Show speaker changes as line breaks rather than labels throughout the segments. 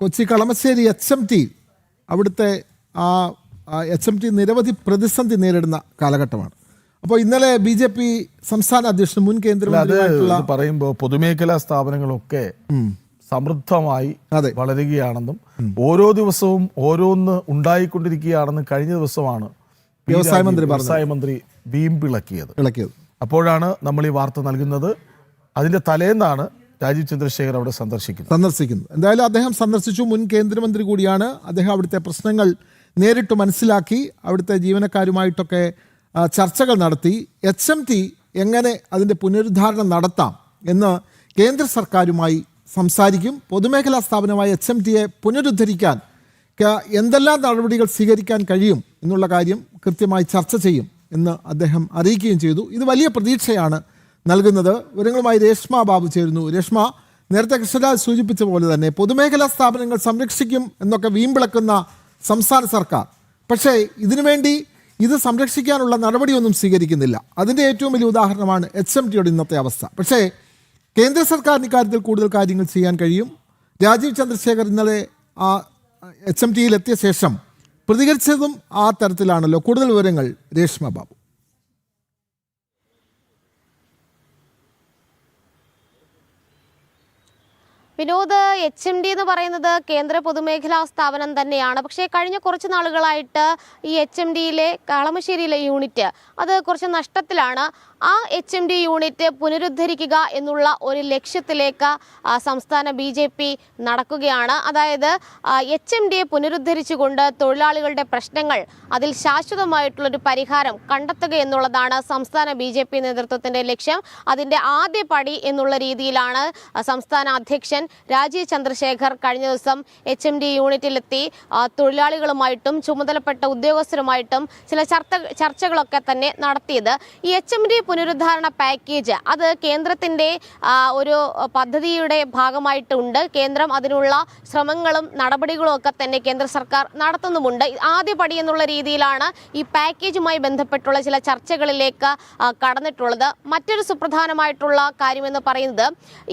Kochi Kalamassery H M T അവിടുത്തെ ആ H M T നിരവധി പ്രതിസന്ധി നേരിടുന്ന കാലഘട്ടമാണ് അപ്പോൾ ഇന്നലെ ബി ജെ പി സംസ്ഥാന അധ്യക്ഷൻ മുൻ
അത്
കേന്ദ്രമന്ത്രിയായിട്ടുള്ള
പറയുമ്പോൾ പൊതുമേഖലാ സ്ഥാപനങ്ങളൊക്കെ സമൃദ്ധമായി
അതെ.
വളരുകയാണെന്നും ഓരോ ദിവസവും ഓരോന്ന് ഉണ്ടായിക്കൊണ്ടിരിക്കുകയാണെന്നും കഴിഞ്ഞ ദിവസമാണ്.
വ്യവസായ മന്ത്രി.
വ്യവസായ മന്ത്രി വീമ്പിളക്കിയത്
ഇളക്കിയത്
അപ്പോഴാണ് നമ്മൾ ഈ വാർത്ത നൽകുന്നത് അതിന്റെ തലേന്നാണ് രാജീവ് ചന്ദ്രശേഖർ അവിടെ സന്ദർശിക്കുന്നു.
സന്ദർശിക്കുന്നു. എന്തായാലും അദ്ദേഹം സന്ദർശിച്ചു. മുൻ കേന്ദ്രമന്ത്രി കൂടിയാണ് അദ്ദേഹം അവിടുത്തെ പ്രശ്നങ്ങൾ നേരിട്ട് മനസ്സിലാക്കി അവിടുത്തെ ജീവനക്കാരുമായിട്ടൊക്കെ ചർച്ചകൾ നടത്തി. എച്ച് എം ടി എങ്ങനെ അതിന്റെ പുനരുദ്ധാരണം നടത്താം എന്ന് കേന്ദ്ര സർക്കാരുമായി സംസാരിക്കും. പൊതുമേഖലാ സ്ഥാപനമായ എച്ച് എം ടിയെ പുനരുദ്ധരിക്കാൻ എന്തെല്ലാം നടപടികൾ സ്വീകരിക്കാൻ കഴിയും എന്നുള്ള കാര്യം കൃത്യമായി ചർച്ച ചെയ്യും എന്ന് അദ്ദേഹം അറിയിക്കുകയും ചെയ്തു. ഇത് വലിയ പ്രതീക്ഷയാണ് നൽകുന്നത് വിവരങ്ങളുമായി രേഷ്മ ബാബു ചേരുന്നു. രേഷ്മ നേരത്തെ കൃഷ്ണരാജ് സൂചിപ്പിച്ച പോലെ തന്നെ പൊതുമേഖലാ സ്ഥാപനങ്ങൾ സംരക്ഷിക്കും എന്നൊക്കെ വീമ്പിളക്കുന്ന സംസ്ഥാന സർക്കാർ. പക്ഷേ ഇതിനുവേണ്ടി ഇത് സംരക്ഷിക്കാനുള്ള നടപടിയൊന്നും സ്വീകരിക്കുന്നില്ല. അതിന്റെ ഏറ്റവും വലിയ ഉദാഹരണമാണ് എച്ച് എം ടിയുടെ ഇന്നത്തെ അവസ്ഥ. പക്ഷേ കേന്ദ്ര സർക്കാരിന് ഇക്കാര്യത്തിൽ കൂടുതൽ കാര്യങ്ങൾ ചെയ്യാൻ കഴിയും. രാജീവ് ചന്ദ്രശേഖർ ഇന്നലെ ആ എച്ച് എം ടിയിൽ എത്തിയ ശേഷം പ്രതികരിച്ചതും ആ തരത്തിലാണല്ലോ. കൂടുതൽ വിവരങ്ങൾ Reshma Babu.
Vinod H M D എന്ന് പറയുന്നത് കേന്ദ്ര പൊതുമേഖലാ സ്ഥാപനം തന്നെയാണ്. പക്ഷേ കഴിഞ്ഞ കുറച്ച് നാളുകളായിട്ട് ഈ എച്ച് എം ഡിയിലെ കളമശ്ശേരിയിലെ യൂണിറ്റ് അത് കുറച്ച് നഷ്ടത്തിലാണ്. ആ എച്ച് എം ഡി യൂണിറ്റ് പുനരുദ്ധരിക്കുക എന്നുള്ള ഒരു ലക്ഷ്യത്തിലേക്ക് സംസ്ഥാന ബി ജെ പി നടക്കുകയാണ്. അതായത് എച്ച് എം ഡിയെ പുനരുദ്ധരിച്ചുകൊണ്ട് തൊഴിലാളികളുടെ പ്രശ്നങ്ങൾ അതിൽ ശാശ്വതമായിട്ടുള്ളൊരു പരിഹാരം കണ്ടെത്തുക എന്നുള്ളതാണ് സംസ്ഥാന ബി ജെ പി നേതൃത്വത്തിന്റെ ലക്ഷ്യം. അതിന്റെ ആദ്യ പടി എന്നുള്ള രീതിയിലാണ് സംസ്ഥാന അധ്യക്ഷൻ രാജീവ് ചന്ദ്രശേഖർ കഴിഞ്ഞ ദിവസം എച്ച് എം ഡി യൂണിറ്റിലെത്തി തൊഴിലാളികളുമായിട്ടും ചുമതലപ്പെട്ട ഉദ്യോഗസ്ഥരുമായിട്ടും ചില ചർച്ച ചർച്ചകളൊക്കെ തന്നെ നടത്തിയത്. ഈ എച്ച് എം ഡി പുനരുദ്ധാരണ പാക്കേജ്. അത് കേന്ദ്രത്തിന്റെ ഒരു പദ്ധതിയുടെ ഭാഗമായിട്ടുണ്ട്. കേന്ദ്രം അതിനുള്ള ശ്രമങ്ങളും നടപടികളും ഒക്കെ തന്നെ കേന്ദ്ര സർക്കാർ നടത്തുന്നുമുണ്ട്. ആദ്യ പടി എന്നുള്ള രീതിയിലാണ് ഈ പാക്കേജുമായി ബന്ധപ്പെട്ടുള്ള ചില ചർച്ചകളിലേക്ക് കടന്നിട്ടുള്ളത്. മറ്റൊരു സുപ്രധാനമായിട്ടുള്ള കാര്യമെന്ന് പറയുന്നത്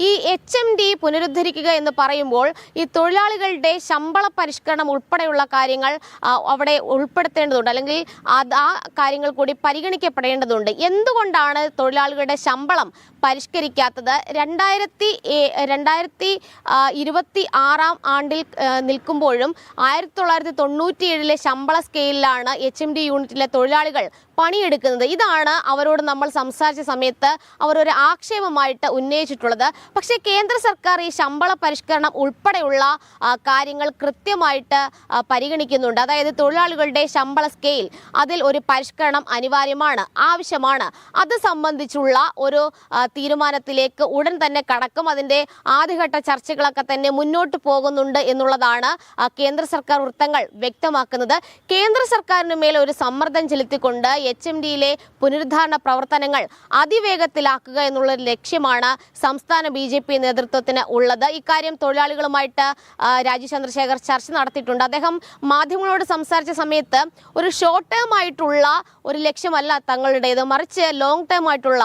ഈ എച്ച് എം ഡി പുനരുദ്ധരിക്കുക എന്ന് പറയുമ്പോൾ ഈ തൊഴിലാളികളുടെ ശമ്പള പരിഷ്കരണം ഉൾപ്പെടെയുള്ള കാര്യങ്ങൾ അവിടെ ഉൾപ്പെടുത്തേണ്ടതുണ്ട്. അല്ലെങ്കിൽ ആ കാര്യങ്ങൾ കൂടി പരിഗണിക്കപ്പെടേണ്ടതുണ്ട്. എന്തുകൊണ്ടാണ് തൊഴിലാളികളുടെ ശമ്പളം പരിഷ്കരിക്കാത്തത്. രണ്ടായിരത്തി രണ്ടായിരത്തി ഇരുപത്തി ആറാം ആണ്ടിൽ നിൽക്കുമ്പോഴും ആയിരത്തി തൊള്ളായിരത്തി തൊണ്ണൂറ്റി ഏഴിലെ ശമ്പള സ്കെയിലാണ് എച്ച് എം ഡി യൂണിറ്റിലെ തൊഴിലാളികൾ പണിയെടുക്കുന്നത്. ഇതാണ് അവരോട് നമ്മൾ സംസാരിച്ച സമയത്ത് അവർ ഒരു ആക്ഷേപമായിട്ട് ഉന്നയിച്ചിട്ടുള്ളത്. പക്ഷേ കേന്ദ്ര സർക്കാർ ഈ ശമ്പള പരിഷ്കരണം ഉൾപ്പെടെയുള്ള കാര്യങ്ങൾ കൃത്യമായിട്ട് പരിഗണിക്കുന്നുണ്ട്. അതായത് തൊഴിലാളികളുടെ ശമ്പള സ്കെയിൽ അതിൽ ഒരു പരിഷ്കരണം അനിവാര്യമാണ് ആവശ്യമാണ്. അത് സംബന്ധിച്ചുള്ള ഒരു തീരുമാനത്തിലേക്ക് ഉടൻ തന്നെ കടക്കും. അതിന്റെ ആദ്യഘട്ട ചർച്ചകളൊക്കെ തന്നെ മുന്നോട്ട് പോകുന്നുണ്ട് എന്നുള്ളതാണ് കേന്ദ്ര സർക്കാർ വൃത്തങ്ങൾ വ്യക്തമാക്കുന്നത്. കേന്ദ്ര സർക്കാരിന് മേൽ ഒരു സമ്മർദ്ദം ചെലുത്തിക്കൊണ്ട് എച്ച് എം ഡിയിലെ പുനരുദ്ധാരണ പ്രവർത്തനങ്ങൾ അതിവേഗത്തിലാക്കുക എന്നുള്ള ലക്ഷ്യമാണ് സംസ്ഥാന ബി ജെ പി നേതൃത്വത്തിന് ഉള്ളത്. ഇക്കാര്യം തൊഴിലാളികളുമായിട്ട് രാജു ചന്ദ്രശേഖർ ചർച്ച നടത്തിയിട്ടുണ്ട്. അദ്ദേഹം മാധ്യമങ്ങളോട് സംസാരിച്ച സമയത്ത് ഒരു ഷോർട്ട് ടേം ആയിട്ടുള്ള ഒരു ലക്ഷ്യമല്ല തങ്ങളുടേത്. മറിച്ച് ലോങ് ടേം ആയിട്ടുള്ള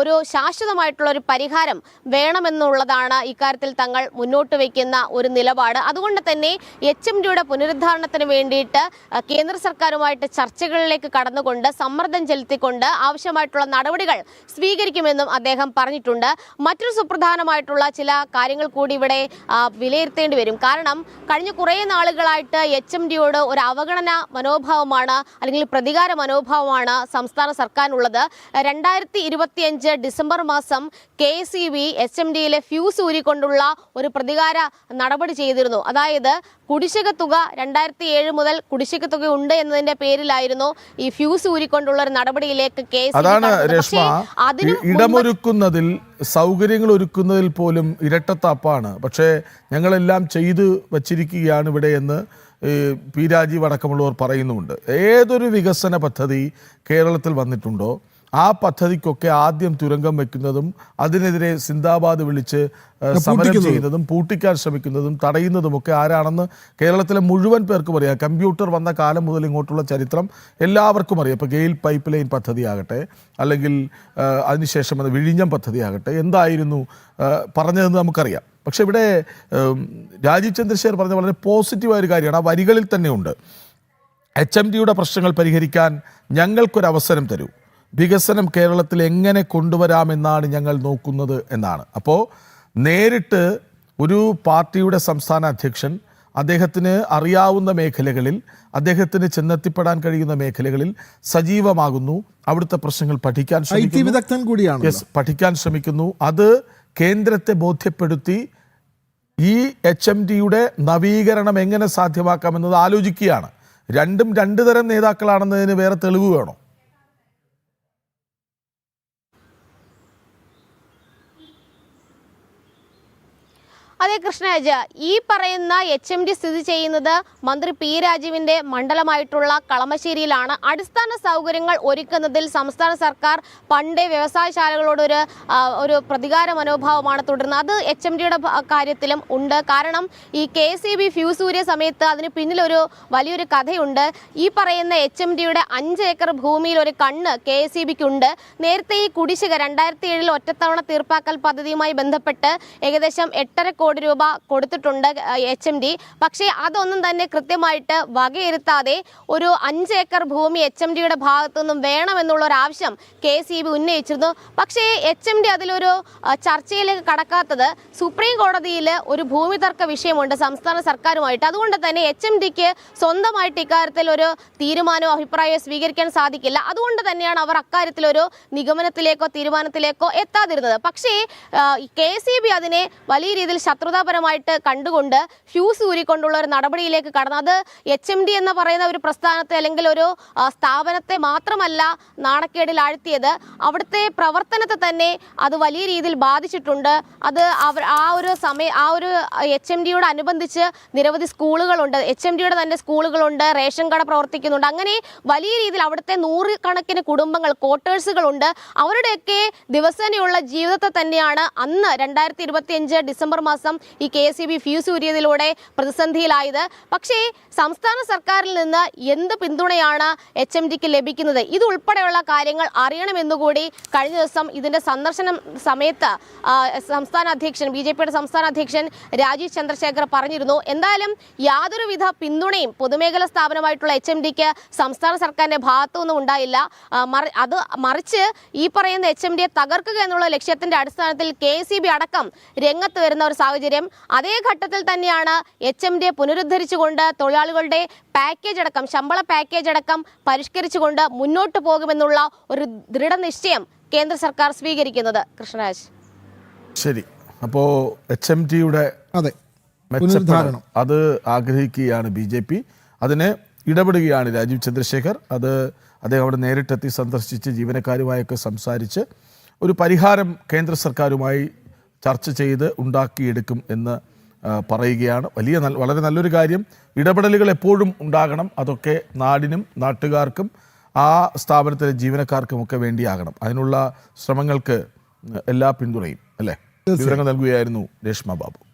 ഒരു ഒരു ശാശ്വതമായിട്ടുള്ള ഒരു പരിഹാരം വേണമെന്നുള്ളതാണ് ഇക്കാര്യത്തിൽ തങ്ങൾ മുന്നോട്ട് വയ്ക്കുന്ന ഒരു നിലപാട്. അതുകൊണ്ട് തന്നെ എച്ച് എം ഡിയുടെ പുനരുദ്ധാരണത്തിന് വേണ്ടിയിട്ട് കേന്ദ്ര സർക്കാരുമായിട്ട് ചർച്ചകളിലേക്ക് കടന്നുകൊണ്ട് സമ്മർദ്ദം ചെലുത്തിക്കൊണ്ട് ആവശ്യമായിട്ടുള്ള നടപടികൾ സ്വീകരിക്കുമെന്നും അദ്ദേഹം പറഞ്ഞിട്ടുണ്ട്. മറ്റൊരു സുപ്രധാനമായിട്ടുള്ള ചില കാര്യങ്ങൾ കൂടി ഇവിടെ വിലയിരുത്തേണ്ടി വരും. കാരണം കഴിഞ്ഞ കുറേ നാളുകളായിട്ട് എച്ച് എം ഡിയോട് ഒരു അവഗണന മനോഭാവമാണ് അല്ലെങ്കിൽ പ്രതികാര മനോഭാവമാണ് സംസ്ഥാന സർക്കാരിനുള്ളത്. രണ്ടായിരത്തി ഇരുപത്തിയഞ്ച് ഡിസംബർ മാസം K C B H M ഡിയിലെ fuse ഊരിക്കൊണ്ടുള്ള ഒരു പ്രതികാര നടപടി ചെയ്തിരുന്നു. അതായത് കുടിശ്ശിക തുക രണ്ടായിരത്തി ഏഴ് മുതൽ കുടിശ്ശിക തുക ഉണ്ട് എന്നതിന്റെ പേരിലായിരുന്നു ഈ ഫ്യൂസ് ഊരിക്കൊണ്ടുള്ള ഒരു നടപടിയിലേക്ക് കെ
അതാണ് രശ്മ
അതിനും
ഇ- ഇടമൊരുക്കുന്നതിൽ സൗകര്യങ്ങൾ ഒരുക്കുന്നതിൽ പോലും ഇരട്ടത്താപ്പാണ്. പക്ഷേ ഞങ്ങളെല്ലാം ചെയ്തു വച്ചിരിക്കുകയാണ് ഇവിടെ എന്ന് പി രാജീവ് അടക്കമുള്ളവർ പറയുന്നുമുണ്ട്. ഏതൊരു വികസന പദ്ധതി കേരളത്തിൽ വന്നിട്ടുണ്ടോ? ആ പദ്ധതിക്കൊക്കെ ആദ്യം തുരങ്കം വെക്കുന്നതും അതിനെതിരെ സിന്ദാബാദ് വിളിച്ച് സമരം ചെയ്യുന്നതും പൂട്ടിക്കാൻ ശ്രമിക്കുന്നതും തടയുന്നതുമൊക്കെ ആരാണെന്ന് കേരളത്തിലെ മുഴുവൻ പേർക്കും അറിയാം. കമ്പ്യൂട്ടർ വന്ന കാലം മുതൽ ഇങ്ങോട്ടുള്ള ചരിത്രം എല്ലാവർക്കും അറിയാം. ഇപ്പോൾ ഗെയിൽ പൈപ്പ് ലൈൻ പദ്ധതിയാകട്ടെ അല്ലെങ്കിൽ അതിനുശേഷം വന്ന വിഴിഞ്ഞം പദ്ധതിയാകട്ടെ എന്തായിരുന്നു പറഞ്ഞതെന്ന് നമുക്കറിയാം. പക്ഷെ ഇവിടെ രാജീവ് ചന്ദ്രശേഖർ പറഞ്ഞ വളരെ പോസിറ്റീവായ ഒരു കാര്യമാണ്. ആ വരികളിൽ തന്നെയുണ്ട്. എച്ച് എം ഡിയുടെ പ്രശ്നങ്ങൾ പരിഹരിക്കാൻ ഞങ്ങൾക്കൊരവസരം തരൂ. വികസനം കേരളത്തിൽ എങ്ങനെ കൊണ്ടുവരാമെന്നാണ് ഞങ്ങൾ നോക്കുന്നത് എന്നാണ്. അപ്പോൾ നേരിട്ട് ഒരു പാർട്ടിയുടെ സംസ്ഥാന അധ്യക്ഷൻ അദ്ദേഹത്തിന് അറിയാവുന്ന മേഖലകളിൽ അദ്ദേഹത്തിന് ചെന്നെത്തിപ്പെടാൻ കഴിയുന്ന മേഖലകളിൽ സജീവമാകുന്നു. അവിടുത്തെ പ്രശ്നങ്ങൾ പഠിക്കാൻ ശ്രമിക്കുന്നു.
വിദഗ്ധൻ കൂടിയാണ്
യെസ് പഠിക്കാൻ ശ്രമിക്കുന്നു. അത് കേന്ദ്രത്തെ ബോധ്യപ്പെടുത്തി ഈ എച്ച് എം ഡിയുടെ നവീകരണം എങ്ങനെ സാധ്യമാക്കാമെന്നത് ആലോചിക്കുകയാണ്. രണ്ടും രണ്ടു തരം നേതാക്കളാണെന്നതിന് വേറെ തെളിവ് വേണോ?
അതെ കൃഷ്ണരാജ ഈ പറയുന്ന എച്ച് എം ഡി സ്ഥിതി ചെയ്യുന്നത് മന്ത്രി പി രാജീവിന്റെ മണ്ഡലമായിട്ടുള്ള കളമശ്ശേരിയിലാണ്. അടിസ്ഥാന സൗകര്യങ്ങൾ ഒരുക്കുന്നതിൽ സംസ്ഥാന സർക്കാർ പണ്ടേ വ്യവസായശാലകളോടൊരു ഒരു ഒരു പ്രതികാര മനോഭാവമാണ് തുടരുന്നത്. അത് എച്ച് എം ഡിയുടെ കാര്യത്തിലും ഉണ്ട്. കാരണം ഈ കെ സി ബി ഫ്യൂസ് ഊരിയ സമയത്ത് അതിന് പിന്നിലൊരു വലിയൊരു കഥയുണ്ട്. ഈ പറയുന്ന എച്ച് എം ഡിയുടെ അഞ്ച് ഏക്കർ ഭൂമിയിൽ ഒരു കണ്ണ് കെ സി ബിക്ക് ഉണ്ട് നേരത്തെ ഈ കുടിശ്ശിക രണ്ടായിരത്തി ഏഴിൽ ഒറ്റത്തവണ തീർപ്പാക്കൽ പദ്ധതിയുമായി ബന്ധപ്പെട്ട് ഏകദേശം എട്ടര കോടി രൂപ കൊടുത്തിട്ടുണ്ട് എച്ച് എം ഡി പക്ഷേ അതൊന്നും തന്നെ കൃത്യമായിട്ട് വകയിരുത്താതെ ഒരു അഞ്ച് ഏക്കർ ഭൂമി എച്ച് എം ഡിയുടെ ഭാഗത്തു നിന്നും വേണമെന്നുള്ള ഒരു ആവശ്യം കെ സി ബി ഉന്നയിച്ചിരുന്നു. പക്ഷേ എച്ച് എം ഡി അതിലൊരു ചർച്ചയിലേക്ക് കടക്കാത്തത് സുപ്രീം കോടതിയിൽ ഒരു ഭൂമി തർക്ക വിഷയമുണ്ട് സംസ്ഥാന സർക്കാരുമായിട്ട്. അതുകൊണ്ട് തന്നെ എച്ച് എം ഡിക്ക് സ്വന്തമായിട്ട് ഇക്കാര്യത്തിൽ ഒരു തീരുമാനമോ അഭിപ്രായമോ സ്വീകരിക്കാൻ സാധിക്കില്ല. അതുകൊണ്ട് തന്നെയാണ് അവർ അക്കാര്യത്തിൽ ഒരു നിഗമനത്തിലേക്കോ തീരുമാനത്തിലേക്കോ എത്താതിരുന്നത്. പക്ഷേ കെ സി ബി അതിനെ വലിയ രീതിയിൽ ശത്രുതാപരമായിട്ട് കണ്ടുകൊണ്ട് ഫ്യൂസ് ഊരിക്കൊണ്ടുള്ള ഒരു നടപടിയിലേക്ക് കടന്നു. അത് എച്ച് എം ഡി എന്ന് പറയുന്ന ഒരു പ്രസ്ഥാനത്തെ അല്ലെങ്കിൽ ഒരു സ്ഥാപനത്തെ മാത്രമല്ല നാണക്കേടിൽ ആഴ്ത്തിയത്. അവിടുത്തെ പ്രവർത്തനത്തെ തന്നെ അത് വലിയ രീതിയിൽ ബാധിച്ചിട്ടുണ്ട്. അത് ആ ഒരു സമയ ആ ഒരു എച്ച് എം ഡിയോട് അനുബന്ധിച്ച് നിരവധി സ്കൂളുകളുണ്ട്. എച്ച് എം ഡിയുടെ തന്നെ സ്കൂളുകളുണ്ട് റേഷൻ കട പ്രവർത്തിക്കുന്നുണ്ട്. അങ്ങനെ വലിയ രീതിയിൽ അവിടുത്തെ നൂറുകണക്കിന് കുടുംബങ്ങൾ ക്വാർട്ടേഴ്സുകളുണ്ട്. അവരുടെയൊക്കെ ദിവസേനയുള്ള ജീവിതത്തെ തന്നെയാണ് അന്ന് രണ്ടായിരത്തി ഇരുപത്തി അഞ്ച് ഡിസംബർ മാസം ഈ K S E B fuse ഊരിയതിലൂടെ പ്രതിസന്ധിയിലായത്. പക്ഷേ സംസ്ഥാന സർക്കാരിൽ നിന്ന് എന്ത് പിന്തുണയാണ് എച്ച് എം ഡിക്ക് ലഭിക്കുന്നത്? ഇതുൾപ്പെടെയുള്ള കാര്യങ്ങൾ അറിയണമെന്നുകൂടി കഴിഞ്ഞ ദിവസം ഇതിന്റെ സന്ദർശനം സമയത്ത് സംസ്ഥാന അധ്യക്ഷൻ ബി ജെ പിയുടെ സംസ്ഥാന അധ്യക്ഷൻ രാജീവ് ചന്ദ്രശേഖർ പറഞ്ഞിരുന്നു. എന്തായാലും യാതൊരുവിധ പിന്തുണയും പൊതുമേഖലാ സ്ഥാപനമായിട്ടുള്ള എച്ച് എം ഡിക്ക് സംസ്ഥാന സർക്കാരിന്റെ ഭാഗത്തുനിന്നും ഉണ്ടായില്ല. അത് മറിച്ച് ഈ പറയുന്ന എച്ച് എം ഡിയെ തകർക്കുക എന്നുള്ള ലക്ഷ്യത്തിന്റെ അടിസ്ഥാനത്തിൽ കെ സി ബി അടക്കം രംഗത്ത് വരുന്ന ഒരു സാഹചര്യം അതേ ഘട്ടത്തിൽ തന്നെയാണ് എച്ച് എം ഡിയെ പുനരുദ്ധരിച്ചുകൊണ്ട് തൊഴിലാളികളുടെ പാക്കേജ് അടക്കം ശമ്പള പാക്കേജ് അടക്കം പരിഷ്കരിച്ചുകൊണ്ട് മുന്നോട്ട് പോകുമെന്നുള്ള ഒരു ദൃഢനിശ്ചയം കേന്ദ്ര സർക്കാർ സ്വീകരിക്കുന്നത്. കൃഷ്ണരാജ്.
ശരി. അപ്പോ എച്ച് എം ടിയുടെ
അതെ. പുനരുദ്ധാരണം.
അത് ആഗ്രഹിക്കുകയാണ് ബി ജെ പി അതിന് ഇടപെടുകയാണ് രാജീവ് ചന്ദ്രശേഖർ. അത് അദ്ദേഹം അവിടെ നേരിട്ടെത്തി സന്ദർശിച്ച് ജീവനക്കാരുമായൊക്കെ സംസാരിച്ച് ഒരു പരിഹാരം കേന്ദ്ര സർക്കാരുമായി ചർച്ച ചെയ്ത് ഉണ്ടാക്കിയെടുക്കും എന്ന് പറയുകയാണ്. വലിയ വളരെ നല്ലൊരു കാര്യം. ഇടപെടലുകൾ എപ്പോഴും ഉണ്ടാകണം. അതൊക്കെ നാടിനും നാട്ടുകാർക്കും ആ സ്ഥാപനത്തിലെ ജീവനക്കാർക്കും ഒക്കെ വേണ്ടിയാകണം. അതിനുള്ള ശ്രമങ്ങൾക്ക് എല്ലാ പിന്തുണയും അല്ലേ? വിവരങ്ങൾ നൽകുകയായിരുന്നു രേഷ്മ ബാബു.